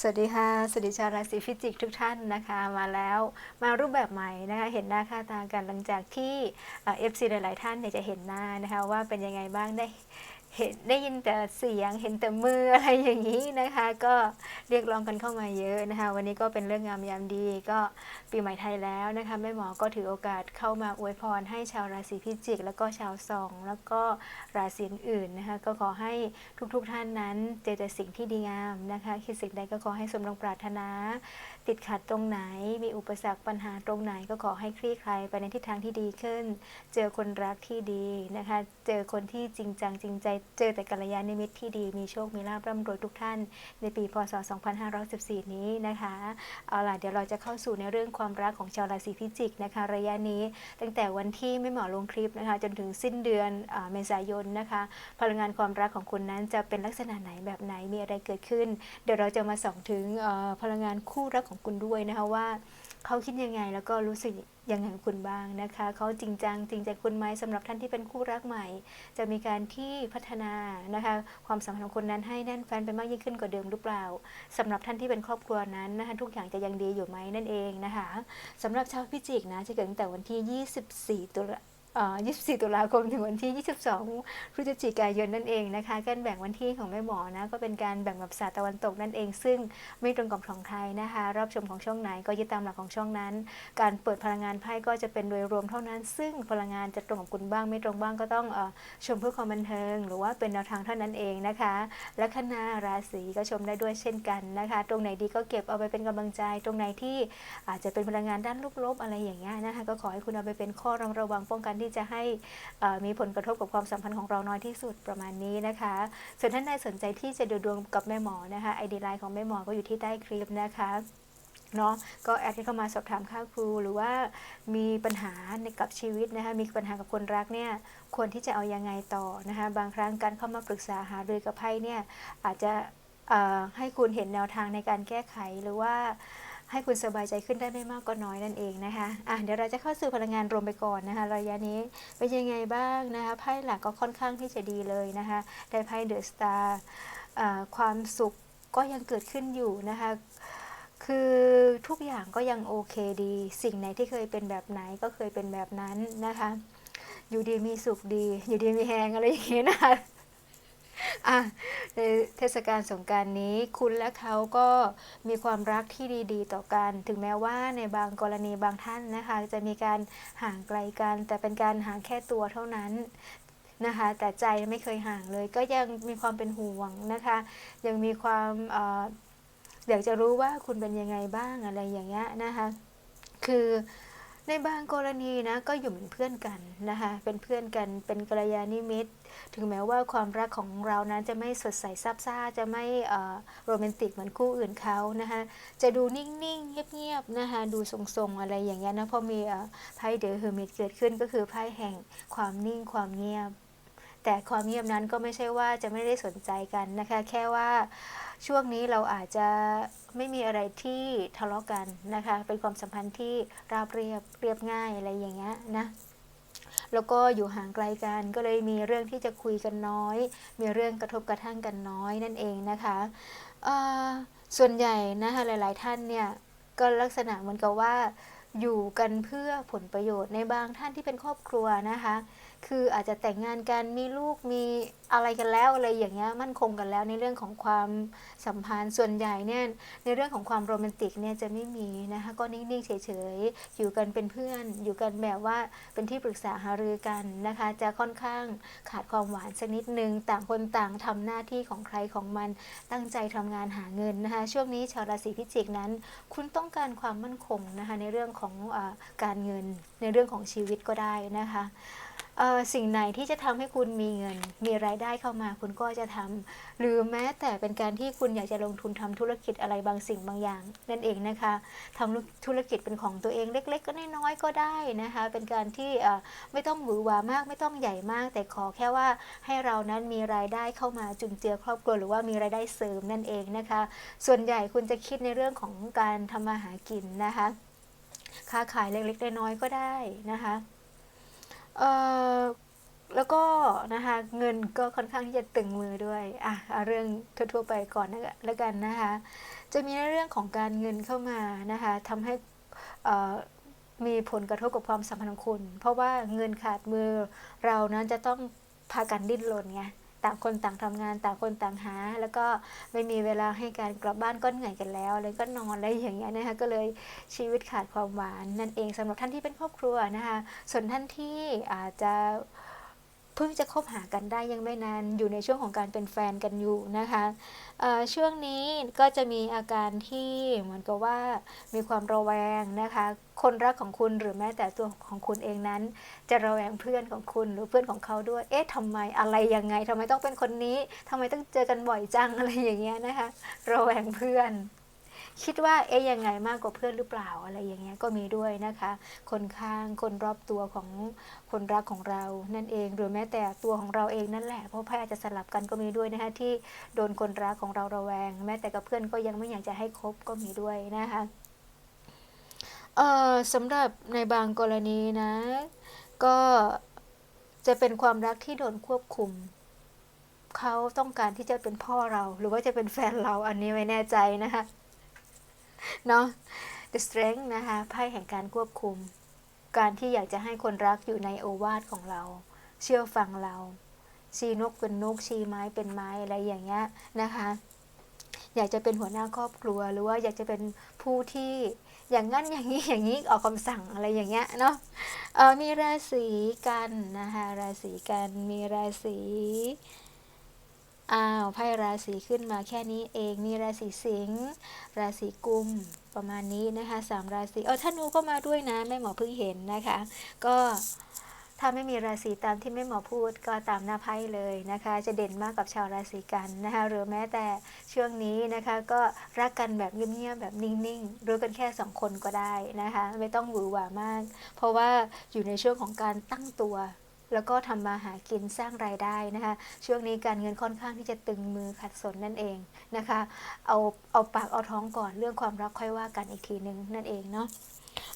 สวัสดีค่ะ สวัสดีชาวราศีพิจิกทุกท่านนะคะ มาแล้วมารูปแบบใหม่นะคะ เห็นหน้าค่าตากันหลังจากที่เอฟซีหลาย ๆ ท่านเนี่ยจะเห็นหน้านะคะว่าเป็นยังไงบ้างได้ เห็นได้ยินแต่เสียงเห็นแต่มืออะไรอย่างนี้นะคะ ก็เรียกร้องกันเข้ามาเยอะนะคะ วันนี้ก็เป็นเรื่องงามยามดีก็ปีใหม่ไทยแล้วนะคะแม่หมอก็ถือโอกาสเข้ามาอวยพรให้ชาวราศีพิจิก แล้วก็ชาวสอง แล้วก็ราศีอื่นนะคะ ก็ขอให้ทุกๆท่านนั้นเจอแต่สิ่งที่ดีงามนะคะคิดสิ่งใดก็ขอให้สมดังปรารถนา ติดขัดตรงไหน มีอุปสรรคปัญหาตรงไหน ก็ขอให้คลี่คลายไปในทิศทางที่ดีขึ้น เจอคนรักที่ดีนะคะ เจอคนที่จริงจังจริงใจเจอแต่กัลยาณมิตรที่ดีมีโชค มีลาภร่ำรวยทุกท่าน ในปีพศ 2514 นี้นะคะเอาล่ะเดี๋ยวเราจะเข้าสู่ในเรื่องความรักของชาวราศีพิจิกนะคะ ระยะนี้ ตั้งแต่วันที่ไม่หมอลงคลิปนะคะ จนถึงสิ้นเดือนเมษายนนะคะ พลังงานความรักของคุณนั้นจะเป็นลักษณะไหนแบบไหนมีอะไรเกิดขึ้น เดี๋ยวเราจะมาส่องถึงพลังงานคู่รักของคุณด้วยนะคะว่า เขาคิดยังไงแล้วก็รู้สึกยังไงกับคุณบ้างนะคะ เขาจริงจังจริงใจคุณไหมสำหรับท่านที่เป็นคู่รักใหม่ จะมีการที่พัฒนานะคะ ความสัมพันธ์ของคนนั้นให้แน่นแฟนไปมากยิ่งขึ้นกว่าเดิมหรือเปล่าสำหรับท่านที่เป็นครอบครัวนั้นนะคะทุกอย่างจะยังดีอยู่ไหมนั่นเองนะคะสำหรับชาวพิจิกนะจะเกิดตั้งแต่วันที่ 24 ตุลาเอ่อ 24 ตุลาคมถึงวันที่ 22พฤศจิกายนนั่นเองนะคะการแบ่งวันที่ของแม่หมอนะก็เป็นการแบ่งแบบศาสตร์ตะวันตกนั่นเอง ซึ่งไม่ตรงกับของไทยนะคะรอบชมของช่องไหนก็ยึดตามหลักของช่องนั้น การเปิดพลังงานไพ่ก็จะเป็นโดยรวมเท่านั้น ซึ่งพลังงานจะตรงกับคุณบ้างไม่ตรงบ้างก็ต้องอชมเพื่อความบันเทิง หรือว่าเป็นแนวทางเท่านั้นเองนะคะและคณะราศีก็ชมได้ด้วยเช่นกันนะคะ ตรงไหนดีก็เก็บเอาไปเป็นกำลังใจ ตรงไหนที่อาจจะเป็นพลังงานด้านลบๆอะไรอย่างเงี้ยนะคะก็ขอให้คุณเอาไปเป็นข้อระวังป้องกันที่จะให้มีผลกระทบกับความสัมพันธ์ของเราน้อยที่สุดประมาณนี้นะคะ ส่วนท่านใดสนใจที่จะดูดวงกับแม่หมอนะคะไอดีไลน์ของแม่หมอก็อยู่ที่ใต้คลิปนะคะเนาะก็แอดเข้ามาสอบถามค่าครู หรือว่ามีปัญหาในกับชีวิตนะคะมีปัญหากับคนรักเนี่ยควรที่จะเอายังไงต่อนะคะบางครั้งการเข้ามาปรึกษาหารือกับไพ่เนี่ยอาจจะให้คุณเห็นแนวทางในการแก้ไขหรือว่า ให้คุณสบายใจขึ้นได้ไม่มากก็น้อยนั่นเองนะคะอะเดี๋ยวเราจะเข้าสู่พลังงานรวมไปก่อนนะคะระยะนี้เป็นยังไงบ้างนะคะไพ่หลักก็ค่อนข้างที่จะดีเลยนะคะได้ไพ่เดอะสตาร์ความสุขก็ยังเกิดขึ้นอยู่นะคะคือทุกอย่างก็ยังโอเคดี สิ่งไหนที่เคยเป็นแบบไหนก็เคยเป็นแบบนั้นนะคะ อยู่ดีมีสุขดี อยู่ดีมีแหงอะไรอย่างเงี้ยนะคะอะ ในเทศกาลสงการนี้คุณและเขาก็มีความรักที่ดีๆ ต่อกัน ถึงแม้ว่าในบางกรณีบางท่านนะคะ จะมีการห่างไกลกัน แต่เป็นการห่างแค่ตัวเท่านั้นนะคะ แต่ใจไม่เคยห่างเลย ก็ยังมีความเป็นห่วงนะคะ ยังมีความออยากจะรู้ว่าคุณเป็นยังไงบ้างอะไรอย่างเงี้ยนะคะ คือ ในบางกรณีนะก็อยู่เป็นเพื่อนกันนะคะเป็นเพื่อนกันเป็นกัลยาณมิตร ถึงแม้ว่าความรักของเรานั้นจะไม่สดใสซับซ่าจะไม่อ่อโรแมนติกเหมือนคู่อื่นเขานะคะจะดูนิ่งๆ เงียบๆนะคะดูทรงๆ อะไรอย่างเงี้ยนะพอมีไพ่เดอะเฮอร์มิตเกิดขึ้นก็คือไพ่แห่งความนิ่งความเงียบ แต่ความเงียบนั้นก็ไม่ใช่ว่าจะไม่ได้สนใจกันนะคะ แค่ว่าช่วงนี้เราอาจจะไม่มีอะไรที่ทะเลาะกันนะคะ เป็นความสัมพันธ์ที่ราบเรียบเรียบง่ายอะไรอย่างเงี้ยนะแล้วก็อยู่ห่างไกลกันก็เลยมีเรื่องที่จะคุยกันน้อย มีเรื่องกระทบกระทั่งกันน้อยนั่นเองนะคะส่วนใหญ่นะคะหลาย ๆ ท่านเนี่ยก็ลักษณะเหมือนกับว่าอยู่กันเพื่อผลประโยชน์ในบางท่านที่เป็นครอบครัวนะคะ คืออาจจะแต่งงานกันมีลูกมีอะไรกันแล้วอะไรอย่างเงี้ยมั่นคงกันแล้วในเรื่องของความสัมพันธ์ส่วนใหญ่เนี่ยในเรื่องของความโรแมนติกเนี่ยจะไม่มีนะคะก็นิ่งๆเฉยๆอยู่กันเป็นเพื่อน อยู่กันแบบว่าเป็นที่ปรึกษาหารือกันนะคะ จะค่อนข้างขาดความหวานสักนิดนึงต่างคนต่างทำหน้าที่ของใครของมันตั้งใจทำงานหาเงินนะคะช่วงนี้ชาวราศีพิจิกนั้น คุณต้องการความมั่นคงนะคะในเรื่องของอการเงินในเรื่องของชีวิตก็ได้นะคะ สิ่งไหนที่จะทำให้คุณมีเงิน มีรายได้เข้ามาคุณก็จะทำหรือแม้แต่เป็นการที่คุณอยากจะลงทุนทำธุรกิจอะไรบางสิ่งบางอย่าง นั่นเองนะคะทำธุรกิจเป็นของตัวเองเล็ก ๆ ก็น้อยๆก็ได้นะคะ เป็นการที่ไม่ต้องหวือหวามากไม่ต้องใหญ่มาก แต่ขอแค่ว่าให้เรานั้นมีรายได้เข้ามาจุนเจือครอบครัวหรือว่ามีรายได้เสริมนั่นเองนะคะ ส่วนใหญ่คุณจะคิดในเรื่องของการทำมาหากินนะคะค้าขายเล็กๆน้อยๆก็ได้นะคะ เอ่อแล้วก็นะคะเงินก็ค่อนข้างที่จะตึงมือด้วยอะเอาเรื่องทั่วๆไปก่อนนะแล้วกันนะคะจะมีเรื่องของการเงินเข้ามานะคะทำให้มีผลกระทบกับความสัมพันธ์ของคุณ เพราะว่าเงินขาดมือเรานั้นจะต้องพากันดิ้นรนไง ต่างคนต่างทำงานต่างคนต่างหา แล้วก็ไม่มีเวลาให้การกลับบ้านก็เหนื่อยกันแล้วเลยก็นอนอะไรอย่างเงี้ยนะคะก็เลยชีวิตขาดความหวานนั่นเองสำหรับท่านที่เป็นครอบครัวนะคะส่วนท่านที่อาจจะ เพิ่งจะคบหากันได้ยังไม่นานอยู่ในช่วงของการเป็นแฟนกันอยู่นะคะช่วงนี้ก็จะมีอาการที่เหมือนกับว่ามีความระแวงนะคะ คนรักของคุณหรือแม้แต่ตัวของคุณเองนั้น จะระแวงเพื่อนของคุณหรือเพื่อนของเขาด้วย เอ๊ะทำไมอะไรยังไงทำไมต้องเป็นคนนี้ทำไมต้องเจอกันบ่อยจังอะไรอย่างเงี้ยนะคะ ระแวงเพื่อน คิดว่าเอ๊ะยังไงมากกว่าเพื่อนหรือเปล่าอะไรอย่างเงี้ยก็มีด้วยนะคะ คนข้างคนรอบตัวของคนรักของเรานั่นเองหรือแม้แต่ตัวของเราเองนั่นแหละเพราะไพ่อาจจะสลับกันก็มีด้วยนะคะที่โดนคนรักของเราระแวง แม้แต่กับเพื่อนก็ยังไม่อยากจะให้คบก็มีด้วยนะคะเอ่อสำหรับในบางกรณีนะ ก็จะเป็นความรักที่โดนควบคุมเขาต้องการที่จะเป็นพ่อเรา หรือว่าจะเป็นแฟนเราอันนี้ไม่แน่ใจนะคะ เนาะ the strength นะคะไพ่แห่งการควบคุม การที่อยากจะให้คนรักอยู่ในโอวาทของเรา เชื่อฟังเรา ชี้นกเป็นนก ชี้ไม้เป็นไม้อะไรอย่างเงี้ยนะคะอยากจะเป็นหัวหน้าครอบครัวหรือว่าอยากจะเป็นผู้ที่อย่างงั้นอย่างนี้อย่างนี้ออกคำสั่งอะไรอย่างเงี้ยเนาะเออมีราศีกันนะคะราศีกันมีราศี อ้าวไพ่ราศีขึ้นมาแค่นี้เองมีราศีสิงห์ราศีกุมประมาณนี้นะคะสามราศีเออธนูก็มาด้วยนะแม่หมอเพิ่งเห็นนะคะ ก็ถ้าไม่มีราศีตามที่แม่หมอพูดก็ตามหน้าไพ่เลยนะคะ จะเด่นมากกับชาวราศีกันนะคะหรือแม้แต่ช่วงนี้นะคะ ก็รักกันแบบเงียบๆแบบนิ่งๆรู้กันแค่สองคนก็ได้นะคะ ไม่ต้องหวือหวามาก เพราะว่าอยู่ในช่วงของการตั้งตัว แล้วก็ทำมาหากินสร้างรายได้นะคะช่วงนี้การเงินค่อนข้างที่จะตึงมือขัดสนนั่นเองนะคะเอาเอาปากเอาท้องก่อนเรื่องความรักค่อยว่ากันอีกทีนึงนั่นเองเนาะ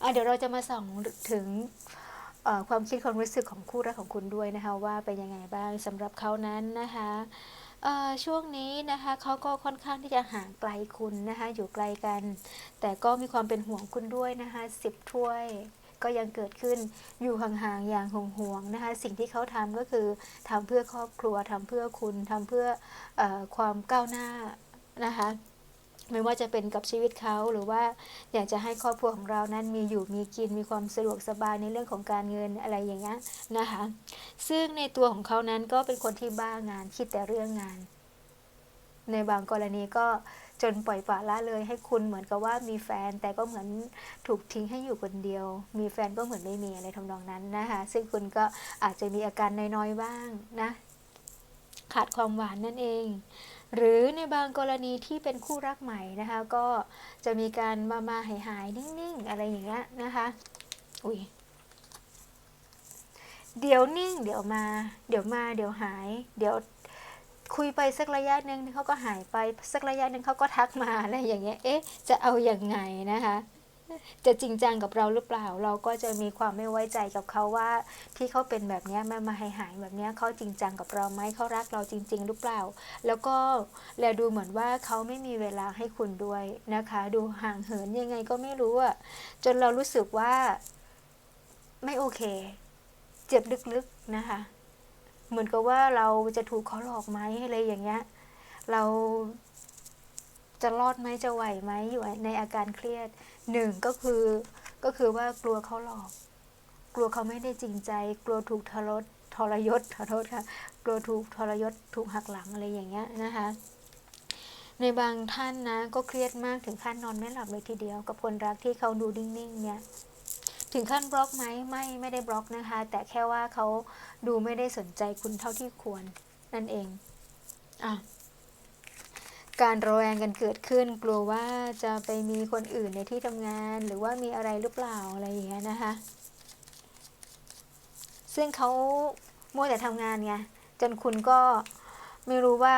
ะเดี๋ยวเราจะมาส่องถึงความคิดความรู้สึกของคู่รักของคุณด้วยนะคะว่าเป็นยังไงบ้างสำหรับเขานั้นนะคะช่วงนี้นะคะเขาก็ค่อนข้างที่จะห่างไกลคุณนะคะอยู่ไกลกัน แต่ก็มีความเป็นห่วงคุณด้วยนะคะสิบถ้วย ก็ยังเกิดขึ้นอยู่ห่างๆอย่างห่วงๆนะคะ สิ่งที่เขาทำก็คือทำเพื่อครอบครัวทำเพื่อคุณทำเพื่อออความก้าวหน้านะคะไม่ว่าจะเป็นกับชีวิตเขาหรือว่าอยากจะให้ครอบครัวของเรานั้นมีอยู่มีกินมีความสะดวกสบายในเรื่องของการเงินอะไรอย่างเงี้ยนะคะ ซึ่งในตัวของเขานั้นก็เป็นคนที่บ้างานคิดแต่เรื่องงาน ในบางกรณีก็ จนปล่อยปละละเลยให้คุณเหมือนกับว่ามีแฟนแต่ก็เหมือนถูกทิ้งให้อยู่คนเดียว มีแฟนก็เหมือนไม่มีอะไรทำนองนั้นนะคะ ซึ่งคุณก็อาจจะมีอาการน้อยๆบ้างนะ ขาดความหวานนั่นเอง หรือในบางกรณีที่เป็นคู่รักใหม่นะคะ ก็จะมีการมามาหายหายๆนิ่งๆ อะไรอย่างเงี้ยนะคะ อุ้ยเดี๋ยวนิ่ง เดี๋ยวมา เดี๋ยวมา เดี๋ยวหาย เดี๋ยว คุยไปสักระยะหนึ่งเขาก็หายไปสักระยะหนึ่งเขาก็ทักมาอะไรอย่างเงี้ย เอ๊ะ จะเอาอย่างไงนะคะ จะจริงจังกับเราหรือเปล่า เราก็จะมีความไม่ไว้ใจกับเขาว่า ที่เขาเป็นแบบเนี้ยมามาหายหายแบบเนี้ยเขาจริงจังกับเราไหมเขารักเราจริง ๆ หรือเปล่า แล้วก็แลดูเหมือนว่าเขาไม่มีเวลาให้คุณด้วยนะคะ ดูห่างเหินยังไงก็ไม่รู้อะจนเรารู้สึกว่าไม่โอเค เจ็บลึกๆนะคะ เหมือนกับว่าเราจะถูกเขาหลอกไหมอะไรอย่างเงี้ย เราจะรอดไหมจะไหวไหมอยู่ในอาการเครียดหนึ่งก็คือก็คือว่ากลัวเขาหลอก กลัวเขาไม่ได้จริงใจ กลัวถูกทรยศทรยศขอโทษค่ะกลัวถูกทรยศถูกหักหลังอะไรอย่างเงี้ยนะคะ ในบางท่านนะก็เครียดมากถึงขั้นนอนไม่หลับเลยทีเดียว กับคนรักที่เขาดูนิ่งๆเนี่ย ถึงขั้นบล็อกไหมไม่ไม่ได้บล็อกนะคะ แต่แค่ว่าเขาดูไม่ได้สนใจคุณเท่าที่ควรนั่นเองอะการระแวงกันเกิดขึ้น กลัวว่าจะไปมีคนอื่นในที่ทำงาน หรือว่ามีอะไรหรือเปล่าอะไรอย่างเงี้ยนะคะ ซึ่งเขามัวแต่ทำงานไงจนคุณก็ไม่รู้ว่า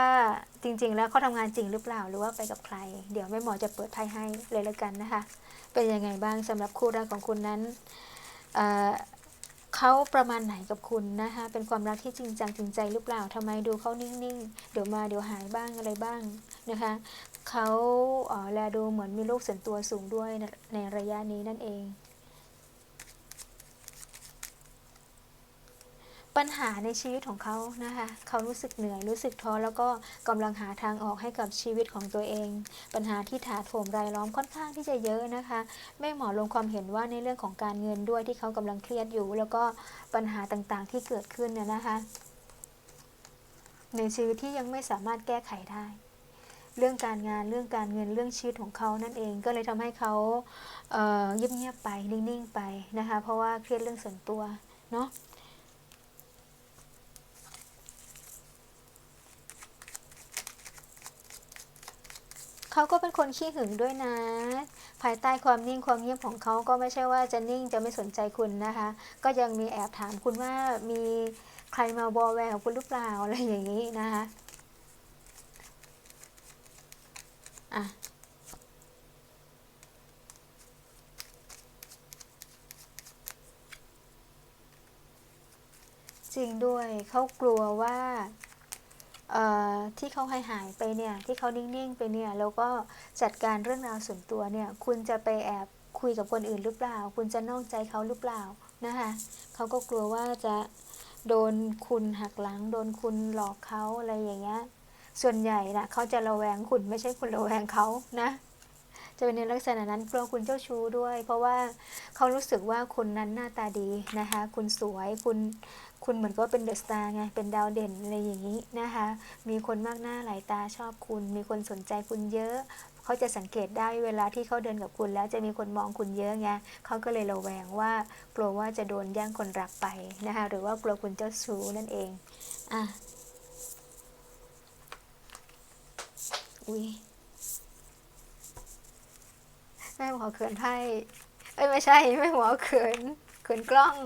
จริง ๆ แล้วเขาทำงานจริงหรือเปล่า หรือว่าไปกับใคร เดี๋ยวแม่หมอจะเปิดไพ่ให้เลยแล้วกันนะคะ เป็นยังไงบ้างสำหรับคู่รักของคุณนั้นเเขาประมาณไหนกับคุณนะคะ เป็นความรักที่จริงจังจริงใจหรือเปล่าทำไมดูเขานิ่งๆ เดี๋ยวมาเดี๋ยวหายบ้างอะไรบ้างนะคะเขาเอ่อแลดูเหมือนมีโรคส่วนตัวสูงด้วยในในระยะนี้นั่นเอง ปัญหาในชีวิตของเขานะคะเขารู้สึกเหนื่อยรู้สึกท้อแล้วก็กำลังหาทางออกให้กับชีวิตของตัวเอง ปัญหาที่ถาโถมรายล้อมค่อนข้างที่จะเยอะนะคะแม่หมอลงความเห็นว่าในเรื่องของการเงินด้วยที่เขากำลังเครียดอยู่ แล้วก็ปัญหาต่างๆที่เกิดขึ้นน่ะนะคะ ในชีวิตที่ยังไม่สามารถแก้ไขได้เรื่องการงานเรื่องการเงินเรื่องชีวิตของเขานั่นเองก็เลยทำให้เขาเอ่อเงียบๆไปนิ่งๆไปนะคะ เพราะว่าเครียดเรื่องส่วนตัวเนาะ เขาก็เป็นคนขี้หึงด้วยนะ ภายใต้ความนิ่งความเงียบของเขาก็ไม่ใช่ว่าจะนิ่งจะไม่สนใจคุณนะคะ ก็ยังมีแอบถามคุณว่ามีใครมาบอแววคุณหรือเปล่าอะไรอย่างนี้นะคะอะจริงด้วยเขากลัวว่า ที่เขาหายหายไปเนี่ยที่เขานิ่งๆไปเนี่ยแล้วก็จัดการเรื่องราวส่วนตัวเนี่ยคุณจะไปแอบคุยกับคนอื่นหรือเปล่า คุณจะนอกใจเขาหรือเปล่านะคะเขาก็กลัวว่าจะโดนคุณหักหลัง โดนคุณหลอกเขาอะไรอย่างเงี้ยส่วนใหญ่นะเขาจะระแวงคุณไม่ใช่คุณระแวงเขานะ จะเป็นในลักษณะนั้นกลัวคุณเจ้าชู้ด้วย เพราะว่าเขารู้สึกว่าคุณนั้นหน้าตาดีนะคะ คุณสวยคุณคุณเหมือนก็เป็นเดอะสตาร์ไง เป็นดาวเด่นอะไรอย่างนี้นะคะ มีคนมากหน้าหลายตาชอบคุณ มีคนสนใจคุณเยอะ เขาจะสังเกตได้เวลาที่เขาเดินกับคุณแล้วจะมีคนมองคุณเยอะไงเขาก็เลยระแวงว่ากลัวว่าจะโดนแย่งคนรักไปนะคะ หรือว่ากลัวคุณเจ้าชู้นั่นเอง อะ อุ้ย แม่หมอเขินไพ่เอ้ยไม่ใช่แม่หมอเขินเขินกล้อง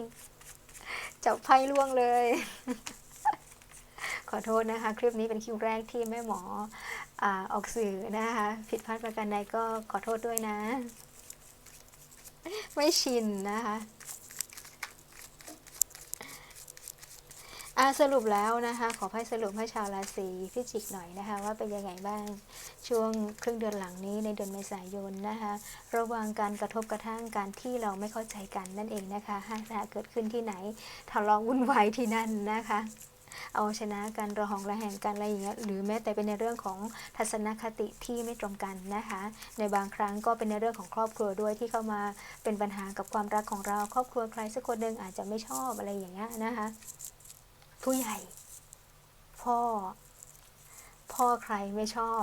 จับไพ่ล่วงเลย ขอโทษนะคะ คลิปนี้เป็นคลิปแรกที่แม่หมออออกสื่อนะคะ ผิดพลาดประการใดก็ขอโทษด้วยนะ ไม่ชินนะคะ อ่าสรุปแล้วนะคะ ขอให้สรุปให้ชาวราศีพิจิกหน่อยนะคะ ว่าเป็นยังไงบ้างช่วงครึ่งเดือนหลังนี้ในเดือนเมษายนนะคะ ระว่างการกระทบกระทั่งการที่เราไม่เข้าใจกันนั่นเองนะคะหากเกิดขึ้นที่ไหนทะเลาะวุ่นวายที่นั่นนะคะเอาชนะกันระหองระแหงกันอะไรอย่างเงี้ยหรือแม้แต่เป็นในเรื่องของทัศนคติที่ไม่ตรงกันนะคะ ในบางครั้งก็เป็นในเรื่องของครอบครัวด้วยที่เข้ามาเป็นปัญหากับความรักของเรา ครอบครัวใครสักคนหนึ่งอาจจะไม่ชอบอะไรอย่างเงี้ยนะคะ ผู้ใหญ่ พ่อ พ่อใครไม่ชอบ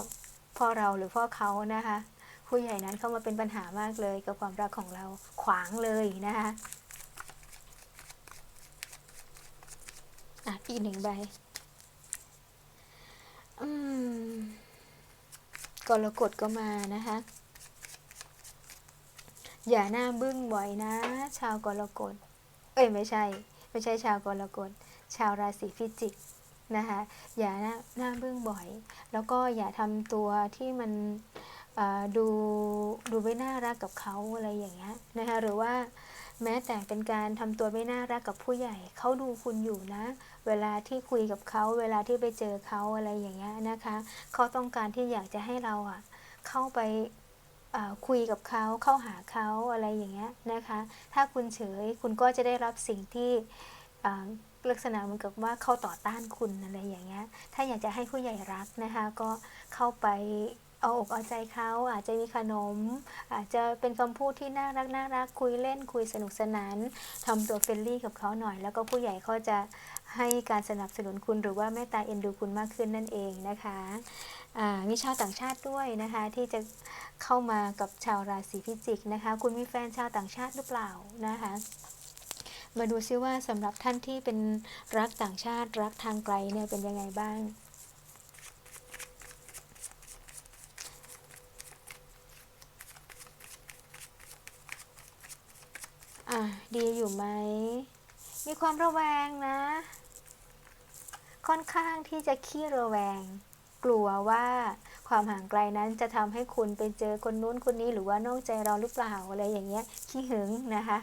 พ่อเราหรือพ่อเขานะคะ ผู้ใหญ่นั้นเข้ามาเป็นปัญหามากเลยกับความรักของเราขวางเลยนะคะอะอีกหนึ่งใบอืมกรกฎก็มานะคะ อย่าหน้าบึ้งบ่อยนะ ชาวกรกฎ เอ้ยไม่ใช่ ไม่ใช่ชาวกรกฎ ชาวราศีพิจิกนะคะอย่าหน้าหน้าบึ้งบ่อย แล้วก็อย่าทำตัวที่มันดูดูไม่น่ารักกับเขาอะไรอย่างเงี้ยนะคะหรือว่าแม้แต่เป็นการทำตัวไม่น่ารักกับผู้ใหญ่ เขาดูคุณอยู่นะ เวลาที่คุยกับเขา เวลาที่ไปเจอเขาอะไรอย่างเงี้ยนะคะ เขาต้องการที่อยากจะให้เราอะ เข้าไปคุยกับเขาเข้าหาเขาอะไรอย่างเงี้ยนะคะ ถ้าคุณเฉยคุณก็จะได้รับสิ่งที่ ลักษณะเหมือนกับว่าเขาต่อต้านคุณอะไรอย่างเงี้ย ถ้าอยากจะให้ผู้ใหญ่รักนะคะ ก็เข้าไปเอาอกเอาใจเขาอาจจะมีขนม อาจจะเป็นคำพูดที่น่ารักน่ารักคุยเล่นคุยสนุกสนานทำตัวเฟรนลี่กับเขาหน่อย แล้วก็ผู้ใหญ่เขาจะให้การสนับสนุนคุณหรือว่าเมตตาเอ็นดูคุณมากขึ้นนั่นเองนะคะมีชาวต่างชาติด้วยนะคะ ที่จะเข้ามากับชาวราศีพิจิกนะคะ คุณมีแฟนชาวต่างชาติหรือเปล่านะคะ มาดูซิว่าสำหรับท่านที่เป็นรักต่างชาติรักทางไกลเนี่ยเป็นยังไงบ้าง อะดีอยู่ไหม มีความระแวงนะ ค่อนข้างที่จะขี้ระแวง กลัวว่าความห่างไกลนั้นจะทำให้คุณไปเจอคนนู้นคนนี้หรือว่านอกใจเราหรือเปล่าอะไรอย่างเงี้ยขี้หึงนะคะ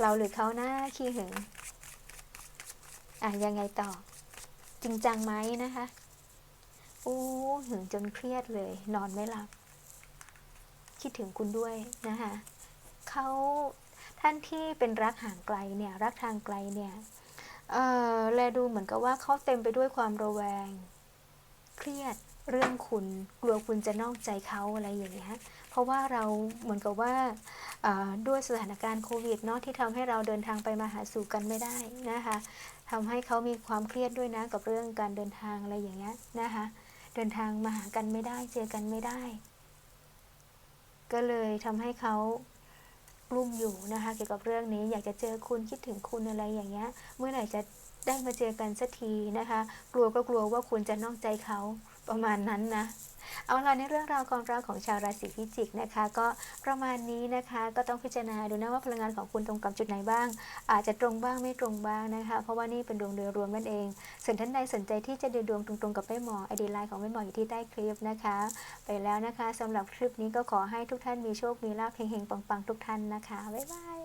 เราหรือเขาหน้าขี้หึงอะยังไงต่อ จริงจังไหมนะคะโอ้หึงจนเครียดเลย นอนไม่หลับ คิดถึงคุณด้วยนะคะเขาท่านที่เป็นรักห่างไกลเนี่ยรักทางไกลเนี่ยเออแลดูเหมือนกับว่าเขาเต็มไปด้วยความระแวง เครียดเรื่องคุณกลัวคุณจะนอกใจเขาอะไรอย่างเงี้ย เพราะว่าเราเหมือนกับว่าด้วยสถานการณ์โควิดเนาะที่ทำให้เราเดินทางไปมาหาสู่กันไม่ได้นะคะทำให้เขามีความเครียดด้วยนะกับเรื่องการเดินทางอะไรอย่างเงี้ยนะคะเดินทางมาหากันไม่ได้เจอกันไม่ได้ ก็เลยทำให้เขากลุ้มอยู่นะคะ เกี่ยวกับเรื่องนี้อยากจะเจอคุณคิดถึงคุณอะไรอย่างเงี้ย เมื่อไหร่จะได้มาเจอกันสักทีนะคะ กลัวก็กลัวว่าคุณจะนอกใจเขา ประมาณนั้นนะ เอาล่ะในเรื่องราวความรักของชาวราศีพิจิกนะคะ ก็ประมาณนี้นะคะก็ต้องพิจารณาดูนะว่าพลังงานของคุณตรงกับจุดไหนบ้าง อาจจะตรงบ้างไม่ตรงบ้างนะคะ เพราะว่านี่เป็นดวงโดยรวมนั่นเองส่วนท่านใดสนใจที่จะดูดวงตรงๆกับแม่หมอไอดีไลน์ของแม่หมออยู่ที่ใต้คลิปนะคะ ไปแล้วนะคะสำหรับคลิปนี้ก็ขอให้ทุกท่านมีโชคมีลาภเฮงๆปังๆทุกท่านนะคะบ๊ายบาย